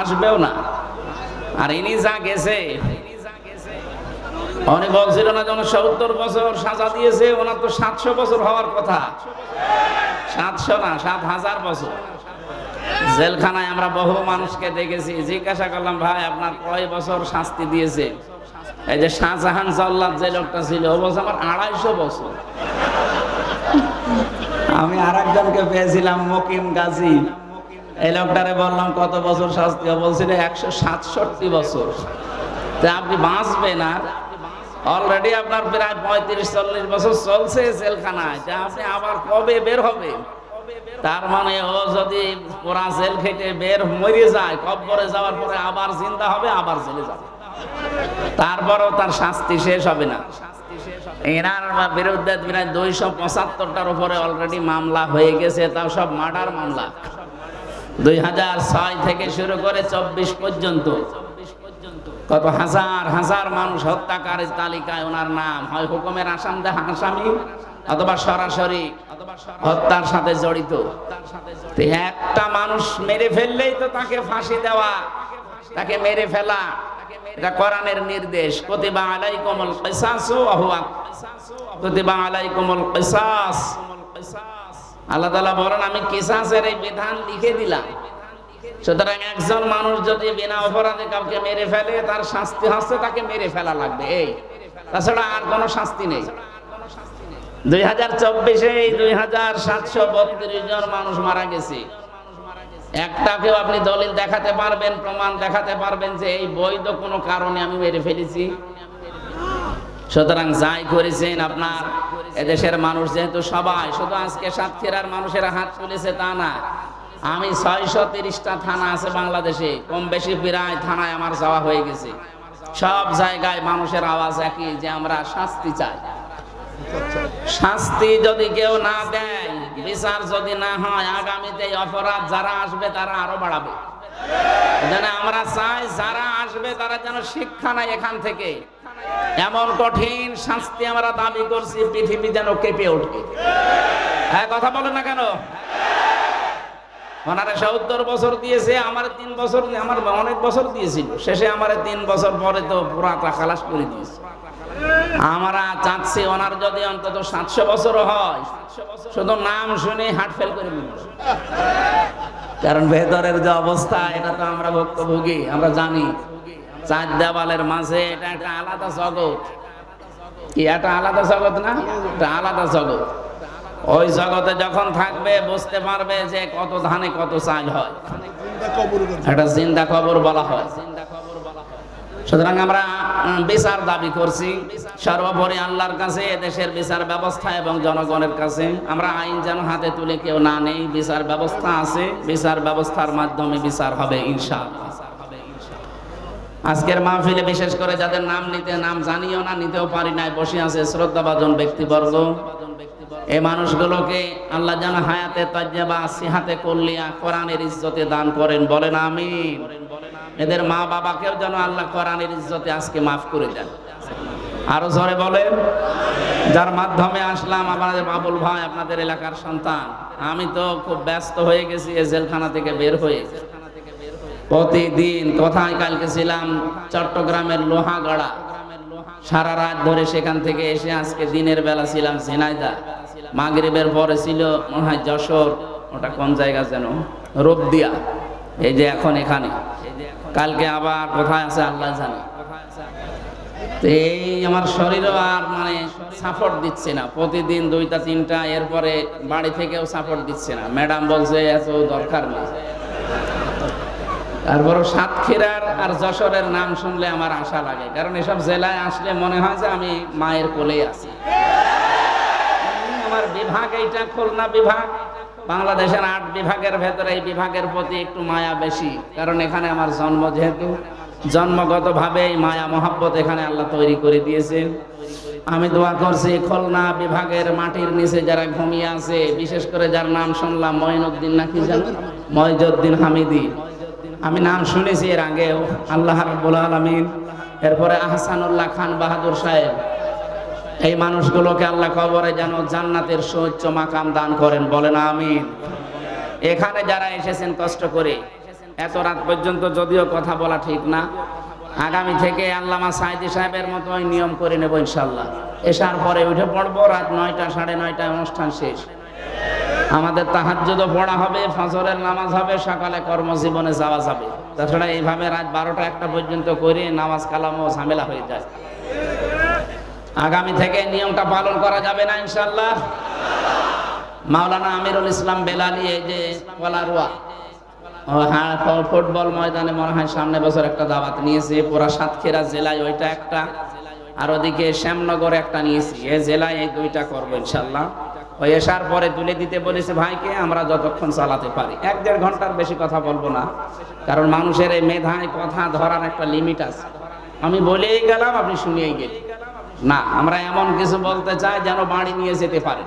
আসবেও না। আর ইনি যা গেছে উনি বলছিল না যেন সত্তর বছর সাজা দিয়েছে, ওনার তো সাতশো বছর হওয়ার কথা। সাতশো না, সাত হাজার বছর। জেলখানায় আমরা বহু মানুষকে দেখেছি, জিজ্ঞাসা করলাম, ভাই, আপনার কয় বছর শাস্তি দিয়েছে? এই যে শাহজাহান জল্লাদ যে লোকটা ছিল, ও বলছে, আমার আড়াইশো বছর। আমি আর একজনকে পেয়েছিলাম, মকিম গাজী। এই লোকটারে বললাম, কত বছর শাস্তি বলছিল একশো সাতষট্টি বছর। তা আপনি বাঁচবেন আর। অলরেডি আপনার প্রায় পঁয়ত্রিশ, চল্লিশ বছর চলছে জেলখানায়। আপনি আবার কবে বের হবে তার মানে ও যদি পুরা জেল খেটে বের মরে যায় যাওয়ার পরে আবার জিন্দা হবে, আবার জেলে যাবে। তারপরেও তার শাস্তি শেষ হবে না। এনার বিরুদ্ধে প্রায় দুইশো পঁচাত্তরটার উপরে অলরেডি মামলা হয়ে গেছে, তাও সব মার্ডার মামলা। দুই হাজার ছয় থেকে শুরু করে চব্বিশ পর্যন্ত কত হাজার হাজার মানুষ হত্যাকারীর তালিকায় ওনার নাম হয় হুকুমের আসামদে আসামি অথবা সরাসরি হত্যার সাথে জড়িত। একটা মানুষ মেরে ফেললেই তো তাকে ফাঁসি দেওয়া, তাকে মেরে ফেলা। এটা কোরআনের নির্দেশ। কতিবা আলাইকুমুল কিসাসু ওয়া হুয়া কতিবা আলাইকুমুল কিসাস। আল্লাহ তাআলা বলেন, আমি কিসাসের এই বিধান লিখে দিলাম। সুতরাং একজন মানুষ যদি বিনা অপরাধে কাউকে মেরে ফেলে, তার শাস্তি হচ্ছে তাকে মেরে ফেলা লাগবে। এই, তাছাড়া আর কোনো শাস্তি নেই। দুই হাজার চব্বিশে দুই হাজার সাতশো বত্রিশ জন মানুষ মারা গেছে। একটাকেও আপনি দলিল দেখাতে পারবেন, প্রমাণ দেখাতে পারবেন যে এই বৈধ কোনো কারণে আমি মেরে ফেলেছি। সুতরাং যাই করেছেন আপনার, এদেশের মানুষ যেহেতু সবাই, শুধু আজকে সাতক্ষীরার মানুষের হাত তুলেছে তা না। আমি ছয়শো তিরিশটা থানা আছে বাংলাদেশে কম বেশি প্রায় থানায় আমার যাওয়া হয়ে গেছে। সব জায়গায় মানুষের আওয়াজ একই যে আমরা শাস্তি চাই। শাস্তি যদি কেউ না দেয়, বিচার যদি না হয়, আগামীতে অপরাধ যারা আসবে তারা আরও বাড়াবে। আমরা চাই যারা আসবে তারা যেন শিক্ষা নাই এখান থেকে। এমন কঠিন শাস্তি আমরা দাবি করছি, পৃথিবী যেন কেঁপে ওঠে। হ্যাঁ কথা বলে না কেন? ওনারা সত্তর বছর দিয়েছে, আমার তিন বছর, আমার অনেক বছর দিয়েছিল। শেষে আমার তিন বছর পরে তো পুরাটা খালাস করে দিয়েছে। আমরা চাচ্ছি ওনার যদি অন্তত সাতশো বছর হয়, শুধু নাম শুনে হার্ট ফেল করে। কারণ ভেতরের যে অবস্থা, এটা তো আমরা ভুক্তভোগী, আমরা জানি। চার দেওয়ালের মাঝে এটা একটা আলাদা জগৎ। কি একটা আলাদা জগৎ না? এটা আলাদা জগৎ। ওই জগতে যখন থাকবে, বুঝতে পারবে যে কত ধানে কত চাল হয়। এটা জিন্দা কবর বলা হয়। সুতরাং আমরা বিচার দাবি করছি। সর্বোপরি আল্লাহর কাছে, দেশের বিচার ব্যবস্থা এবং জনগণের কাছে। আমরা আইন যেন হাতে তুলে কেউ না নেই। বিচার ব্যবস্থা আছে। বিচার ব্যবস্থার মাধ্যমে বিচার হবে, ইনশাআল্লাহ। আজকের মাহফিলে বিশেষ করে যাদের নাম নিতে, নাম জানিও না, নিতেও পারি নাই, বসে আছে শ্রদ্ধাভাজন ব্যক্তিবর্গ। এই মানুষগুলোকে আল্লাহ যেন হায়াতে তাজ্জাবা সিহাতে করলিয়া কোরআনের ইজ্জতে দান করেন, বলেন আমিন। এদের মা বাবাকেও যেন আল্লাহ কোরআনের ইজ্জতে আজকে মাফ করে দেন। আরও জোরে বলেন, যার মাধ্যমে আসলাম আমাদের বাবুল ভাই, আপনাদের এলাকার সন্তান। আমি তো খুব ব্যস্ত হয়ে গেছি এই জেলখানা থেকে বের হয়ে। প্রতিদিন কোথায় কালকে ছিলাম? চট্টগ্রামের লোহাগড়া। সারা রাত ধরে সেখান থেকে এসে আজকে দিনের বেলা ছিলাম ঝিনাইদা। মাগরিবের পরে ছিল মনে হয় যশোর। ওটা কোন জায়গা যেন? রূপদিয়া এই যে এখন এখানে। কালকে আবার কোথায় আছে আল্লাহ জানে। এই আমার শরীরও আর মানে সাপোর্ট দিচ্ছে না। প্রতিদিন দুইটা, তিনটা, এরপরে বাড়ি থেকেও সাপোর্ট দিচ্ছে না। ম্যাডাম বলছে, এত দরকার নেই। তারপর সাতক্ষীরার আর যশোরের নাম শুনলে আমার আশা লাগে। কারণ এসব জেলায় আসলে মনে হয় যে আমি মায়ের কোলে আছি। আমার বিভাগ এইটা, খুলনা বিভাগ। বাংলাদেশের আট বিভাগের ভেতরে এই বিভাগের প্রতি একটু মায়া বেশি। কারণ এখানে আমার জন্ম যেহেতু, জন্মগতভাবে এই মায়া, মহাব্বত এখানে আল্লাহ তৈরি করে দিয়েছেন আমি দোয়া করছি খুলনা বিভাগের মাটির নিচে যারা ঘুমিয়ে আছে, বিশেষ করে যার নাম শুনলাম মঈনুদ্দিন নাকি জানো মঈজুদ্দিন হামিদি। আমি নাম শুনেছি এর আগেও, আল্লাহ রাব্বুল আলামিন। এরপরে আহসানুল্লাহ খান বাহাদুর সাহেব, এই মানুষগুলোকে আল্লাহ কবরে যেন জান্নাতের সুউচ্চ মাকাম দান করেন, বলেন আমিন। এখানে যারা এসেছেন কষ্ট করে, এত রাত পর্যন্ত যদিও কথা বলা ঠিক না, আগামী থেকে আল্লামা সাইদি সাহেবের মতোই নিয়ম করে নেব ইনশাল্লাহ এসার পরে উঠে পড়ব, রাত নয়টা, সাড়ে নয়টায় অনুষ্ঠান শেষ। আমাদের তাহাজ্জুদও পড়া হবে, ফজরের নামাজ হবে, সকালে কর্মজীবনে যাওয়া যাবে। তাছাড়া এইভাবে রাত বারোটা একটা পর্যন্ত করে নামাজ কালামও ঝামেলা হয়ে যায়। আগামী থেকে নিয়মটা পালন করা যাবে না ইনশাল্লাহ মাওলানা আমিরুল ইসলাম বেলালি, এই যে কলারুয়া, ও হ্যাঁ ফুটবল ময়দানে মনে হয় সামনে বছর একটা দাওয়াত নিয়েছে, পুরা সাতক্ষীরা জেলায় ওইটা একটা, আর ওদিকে শ্যামনগর একটা নিয়েছি, এ জেলায় এই দুইটা করব ইনশাল্লাহ ওই এসার পরে তুলে দিতে বলেছে, ভাইকে, আমরা যতক্ষণ চালাতে পারি। এক দেড় ঘণ্টার বেশি কথা বলব না, কারণ মানুষের এই মেধায়, কথা ধরার একটা লিমিট আছে। আমি বলেই গেলাম, আপনি শুনিয়েই গেলেন। না, আমরা এমন কিছু বলতে চাই যেন বাড়ি নিয়ে যেতে পারে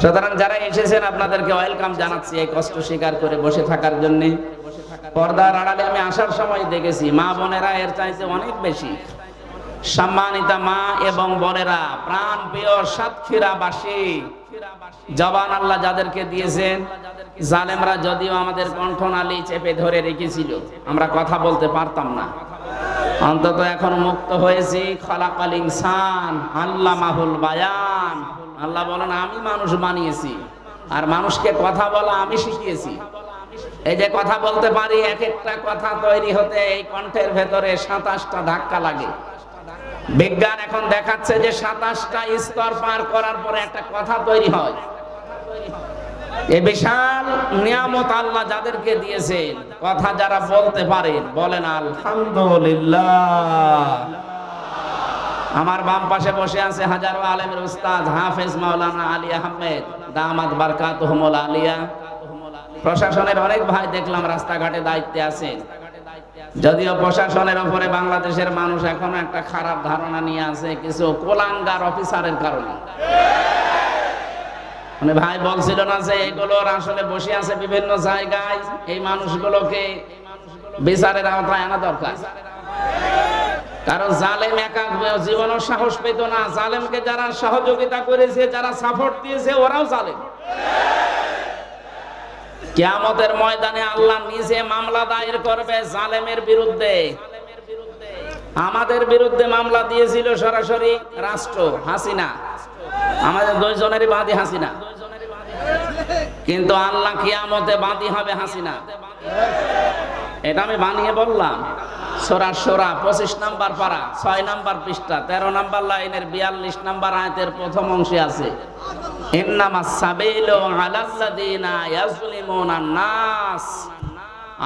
সুতরাং যারা এসেছেন, আপনাদেরকে ওয়েলকাম জানাচ্ছি এই কষ্ট স্বীকার করে বসে থাকার জন্য। পর্দার আড়ালে আমি আসার সময় দেখেছি, মা বোনেরা এর চাইতে অনেক বেশি সম্মানিতা মা এবং বোনেরা প্রাণ প্রিয় সাতক্ষীরাবাসী, জবান আল্লাহ যাদেরকে দিয়েছেন, জালেমরা যদিও আমাদের কণ্ঠনালী চেপে ধরে রেখেছিল, আমরা কথা বলতে পারতাম না। অন্তত এখন মুক্ত হয়েছি, খলাকাল ইনসান আল্লাহ মাহুল বায়ান। আল্লাহ বলেন, আমি মানুষ বানিয়েছি, আর মানুষকে কথা বলা আমি শিখিয়েছি। এই যে কথা বলতে পারি, এক একটা কথা তৈরি হতে এই কণ্ঠের ভেতরে সাতাশটা ধাক্কা লাগে। বিজ্ঞান এখন দেখাচ্ছে যে সাতাশটা স্তর পার করার পরে একটা কথা তৈরি হয়। এ বিশাল নিয়ামত আল্লাহ যাদেরকে দিয়েছেন কথা যারা বলতে পারেন বলেন, আলহামদুলিল্লাহ। আমার বাম পাশে বসে আছে হাজারো আলেমের উস্তাদ হাফেজ মাওলানা আলী আহমেদ, দামাত বারকাত আলিয়া। প্রশাসনের অনেক ভাই দেখলাম রাস্তাঘাটে দায়িত্বে আছেন। যদিও প্রশাসনের উপরে বাংলাদেশের মানুষ এখনও একটা খারাপ ধারণা নিয়ে আছে, কিছু কোলাঙ্গার অফিসারের কারণে। মানে ভাই বলছিল না যে এগুলোর আসলে বসে আছে বিভিন্ন জায়গায়, এই মানুষগুলোকে বিচারের আওতায় আনা দরকার। কারণ জালেম একা জীবনের সাহস পেত না। জালেমকে যারা সহযোগিতা করেছে, যারা সাপোর্ট দিয়েছে, ওরাও জালেম। কিয়ামতের ময়দানে আল্লাহ নিজে মামলা দায়ের করবে জালেমের বিরুদ্ধে। আমাদের বিরুদ্ধে মামলা দিয়েছিল সরাসরি রাষ্ট্র, হাসিনা। আমাদের দুইজনেরই বাদী হাসিনা। কিন্তু আল্লাহ কিয়ামতে বাদী হবে হাসিনা। এটা আমি বানিয়ে বললাম। সোরা সোরা, পঁচিশ নাম্বার পারা, ছয় নাম্বার পৃষ্ঠা, তেরো নাম্বার লাইনের বিয়াল্লিশ নাম্বার আয়তের প্রথম অংশে আছে।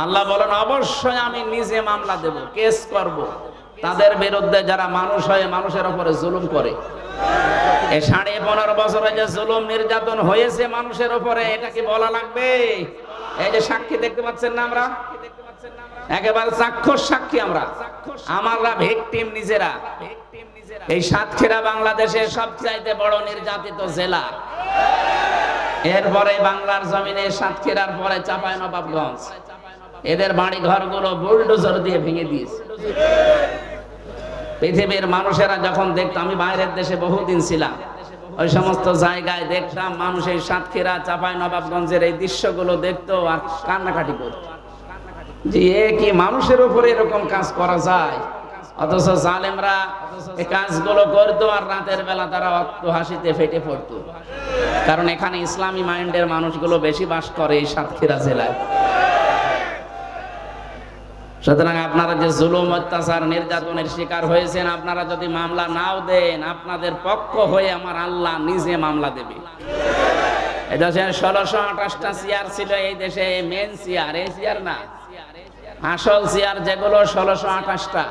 আল্লাহ বলেন, অবশ্যই আমি নিজে মামলা দেব, কেস করব। তাদের বিরুদ্ধে যারা মানুষ হয়ে, মানুষের উপরে জুলুম করে। এই সাড়ে পনেরো বছরে যে জুলুম নির্যাতন হয়েছে মানুষের উপরে, এটা কি বলা লাগবে? এই যে সাক্ষী দেখতে পাচ্ছেন না আমরা? একেবারে চাক্ষুষ সাক্ষী আমরা। আমরা ভিকটিম নিজেরা। এই সাতক্ষীরা বাংলাদেশের সবচাইতে বড় নির্যাতিত জেলা। এরপরে বাংলার জমিনে সাতক্ষীরার পরে চাপায় নবাবগঞ্জ এদের বাড়ি ঘরগুলো বুলডোজার দিয়ে ভেঙে দিয়েছে। পৃথিবীর মানুষেরা যখন দেখতো, আমি বাইরের দেশে বহুদিন ছিলাম, ওই সমস্ত জায়গায় দেখতাম মানুষের সাতক্ষীরা চাপাই নবাবগঞ্জের এই দৃশ্যগুলো দেখতো আর কান্নাকাটি করতো। যে এ কি মানুষের উপরে এরকম কাজ করা যায়? অথচ জালেমরা এই কাজগুলো করতো আর রাতের বেলা তারা হাসিতে ফেটে পড়তো। কারণ এখানে ইসলামী মাইন্ডের মানুষগুলো বেশি বাস করে এই সাতক্ষীরা জেলায়। সুতরাং আপনারা যে জুলুম, অত্যাচার, নির্যাতনের শিকার হয়েছেন, আপনারা যদি মামলা নাও দেন, আপনাদের পক্ষ হয়ে আমার আল্লাহ নিজে মামলা দেবে। ষোলোশো আঠাশটা চেয়ার ছিল এই দেশে মেন চেয়ার, এই চেয়ার না। আসল চেয়ার যেগুলো ষোলোশো আঠাশটা।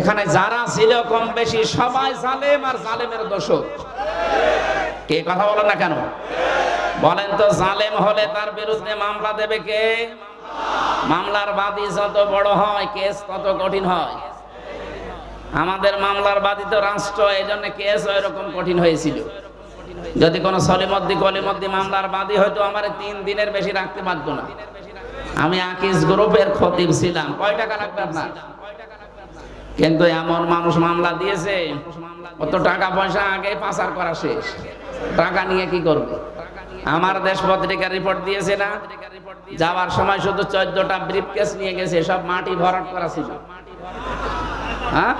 এখানে যারা ছিল কম বেশি সবাই জালেম আর জালেমের দোষক কে কথা বলেন না কেন? বলেন তো জালেম হলে তার বিরুদ্ধে মামলা দেবে কে? মামলার বাদী যত বড় হয়, কেস তত কঠিন হয়। আমাদের মামলার বাদী তো রাষ্ট্র এই জন্য কেস এরকম কঠিন হয়েছিল। যদি কোনো সলিমদ্দি কলিমদ্দি মামলার বাদী হয়তো আমার তিন দিনের বেশি রাখতে পারতো না। আমি আকিস গ্রুপের খতিব ছিলাম। কয় টাকা লাগবে আপনার? কিন্তু এমন মানুষ মামলা দিয়েছে কত টাকা পয়সা আগে পাচার করা শেষ। টাকা নিয়ে কি করবে? আমার দেশ পত্রিকা রিপোর্ট দিয়েছে না, যাওয়ার সময় শুধু চোদ্দটা ব্রিফকেস নিয়ে গেছে, সব মাটি ভরাট করা ছিল। হ্যাঁ?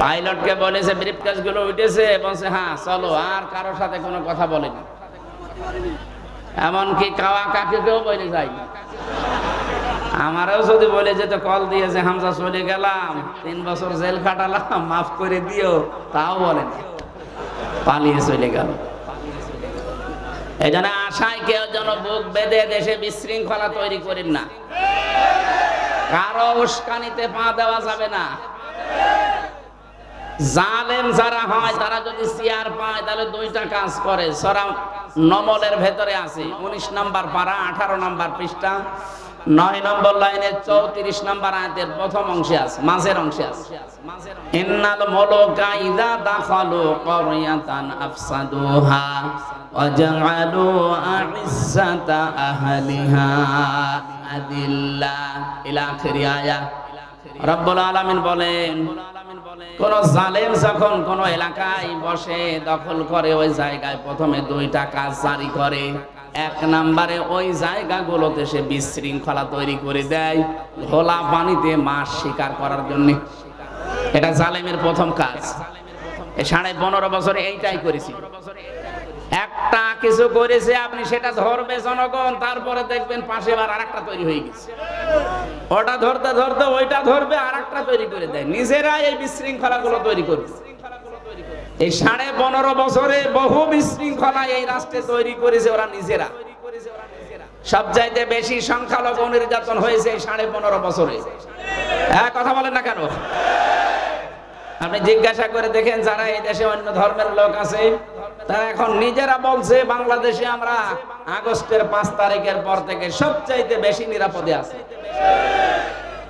পাইলটকে বলেছে ব্রিফকেসগুলো উঠেছে, বলছে হ্যাঁ চলো, আর কারোর সাথে কোনো কথা বলেনি। এমনকি কাওয়া কাকুকেও বলে যাই আমারও যদি বলে যেত কল দিয়েছে হামজা চলে গেলাম, তিন বছর জেল খাটালাম, মাফ করে দিও, তাও বলে পালিয়ে চলে গেল। এই জন্য আশায় কেউ যেন বুক বেঁধে দেশে বিশৃঙ্খলা তৈরি করেন না। কারও উস্কানিতে পা দেওয়া যাবে না। জালেম যারা হয়, তারা যদি চেয়ার পায়, তাহলে দুইটা কাজ করে। সরা নমলের ভেতরে আছে, উনিশ নাম্বার পারা আঠারো নাম্বার পৃষ্ঠা। নয় নম্বর লাইনের চৌত্রিশ নাম্বার আয়াতের প্রথম অংশে আছে, মাঝের অংশে আছে। ইন্নাল দাখালু আফসাদুহা আহলিহা আদিল্লা রব্বুল আলামিন বলেন, কোন জালেম যখন কোন এলাকায় বসে দখল করে ওই জায়গায় প্রথমে দুইটা কাজ জারি করে। এক নম্বরে ওই জায়গাগুলোতে সে বিশৃঙ্খলা তৈরি করে দেয়, ঘোলা পানিতে মাছ শিকার করার জন্য। এটা জালেমের প্রথম কাজ। সাড়ে পনেরো বছরে এইটাই করেছি। একটা কিছু করেছে, আপনি সেটা ধরবে জনগণ, তারপরে দেখবেন পাশে আবার আরেকটা তৈরি হয়ে গেছে। ওটা ধরতে ধরতে ওইটা ধরবে আর একটা তৈরি করে দেয়। নিজেরা এই বিশৃঙ্খলা গুলো তৈরি করবে। এই সাড়ে পনেরো বছরে বহু বিশৃঙ্খলা এই রাষ্ট্রে তৈরি করেছে ওরা নিজেরা। সব চাইতে বেশি সংখ্যালঘু নির্যাতন হয়েছে সাড়ে পনেরো বছরে। হ্যাঁ কথা বলেন না কেন? আপনি জিজ্ঞাসা করে দেখেন যারা এই দেশে অন্য ধর্মের লোক আছে, তারা এখন নিজেরা বলছে, বাংলাদেশে আমরা আগস্টের পাঁচ তারিখের পর থেকে সবচাইতে বেশি নিরাপদে আছে।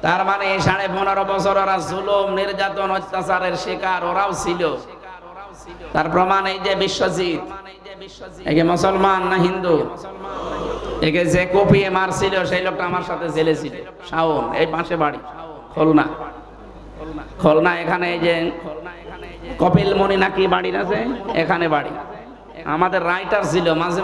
তার মানে সাড়ে পনেরো বছর ওরা জুলুম, নির্যাতন, অত্যাচারের শিকার ওরাও ছিল। তার প্রমাণ এই যে বিশ্বজিৎ। একে মুসলমান না হিন্দু? একে যে কপিয়ে মারছিল, সেই লোকটা আমার সাথে জেলে ছিল। শাওন, এই পাশে বাড়ি। খুলনা। খুলনা, এখানে এই যে কপিল মনি নাকি বাড়ি আছে? এখানে বাড়ি। আমাদের রাইটার ছিল, মাঝে